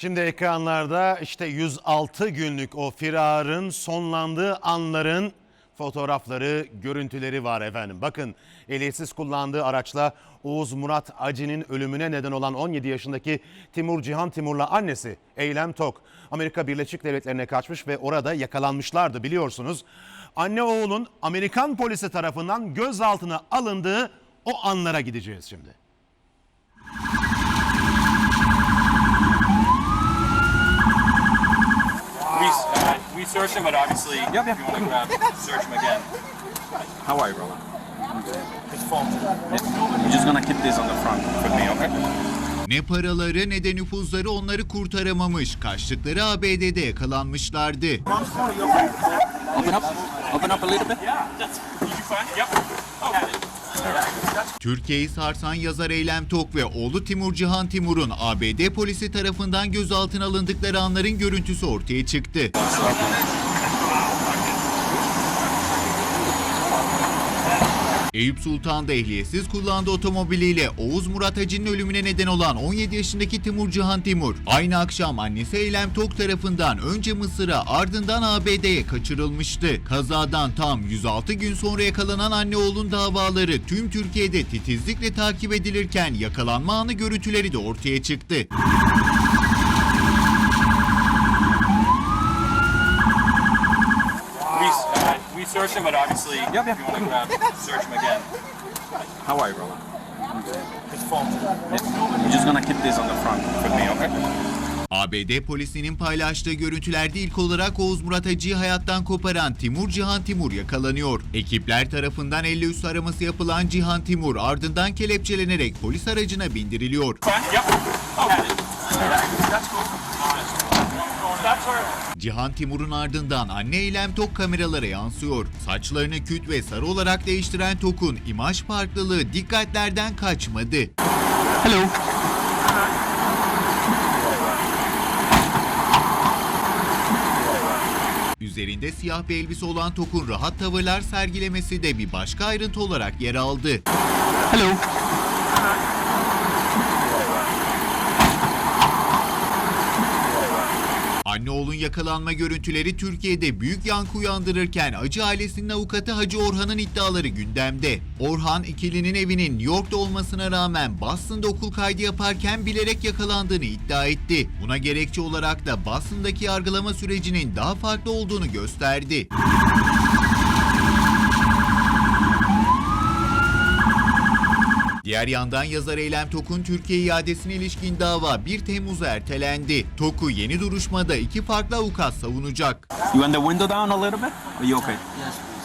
Şimdi ekranlarda işte 106 günlük o firarın sonlandığı anların fotoğrafları, görüntüleri var efendim. Bakın ehliyetsiz kullandığı araçla Oğuz Murat Acı'nın ölümüne neden olan 17 yaşındaki Timur Cihan Timur'la annesi Eylem Tok Amerika Birleşik Devletleri'ne kaçmış ve orada yakalanmışlardı biliyorsunuz. Anne oğlun Amerikan polisi tarafından gözaltına alındığı o anlara gideceğiz şimdi. We searched him, but obviously, Yep, if yep. you want to grab, search him again. How are you, brother? His phone. You're just gonna keep this on the front with me, okay? Ne paraları ne de nüfuzları onları kurtaramamış. Kaçtıkları ABD'de yakalanmışlardı. Open up. Open up a little bit. Türkiye'yi sarsan yazar Eylem Tok ve oğlu Timur Cihan Timur'un ABD polisi tarafından gözaltına alındıkları anların görüntüsü ortaya çıktı. Eyüp Sultan'da ehliyetsiz kullandığı otomobiliyle Oğuz Murat Hacı'nın ölümüne neden olan 17 yaşındaki Timur Cihan Timur, aynı akşam annesi Eylem Tok tarafından önce Mısır'a ardından ABD'ye kaçırılmıştı. Kazadan tam 106 gün sonra yakalanan anne oğlun davaları tüm Türkiye'de titizlikle takip edilirken yakalanma anı görüntüleri de ortaya çıktı. Searched him, but obviously, Yep, if yep. you want to grab, search him again. How are you, brother? His phone. You're just gonna keep this on the front with me, okay? ABD polisinin paylaştığı görüntülerde ilk olarak Oğuz Murat Hacı'yı hayattan koparan Timur Cihan Timur yakalanıyor. Ekipler tarafından elle üstü araması yapılan Cihan Timur ardından kelepçelenerek polis aracına bindiriliyor. Yep. Oh, that's cool. Cihan Timur'un ardından anne Eylem Tok kameralara yansıyor. Saçlarını küt ve sarı olarak değiştiren Tok'un imaj farklılığı dikkatlerden kaçmadı. Hello. Üzerinde siyah bir elbise olan Tok'un rahat tavırlar sergilemesi de bir başka ayrıntı olarak yer aldı. Hello. Oğlun yakalanma görüntüleri Türkiye'de büyük yankı uyandırırken Acı ailesinin avukatı Hacı Orhan'ın iddiaları gündemde. Orhan ikilinin evinin New York'ta olmasına rağmen Boston'da okul kaydı yaparken bilerek yakalandığını iddia etti. Buna gerekçe olarak da Boston'daki yargılama sürecinin daha farklı olduğunu gösterdi. Diğer yandan yazar Eylem Tok'un Türkiye iadesine ilişkin dava 1 Temmuz'a ertelendi. Tok'u yeni duruşmada iki farklı avukat savunacak. You want the window down a little bit? Are you okay? Yes.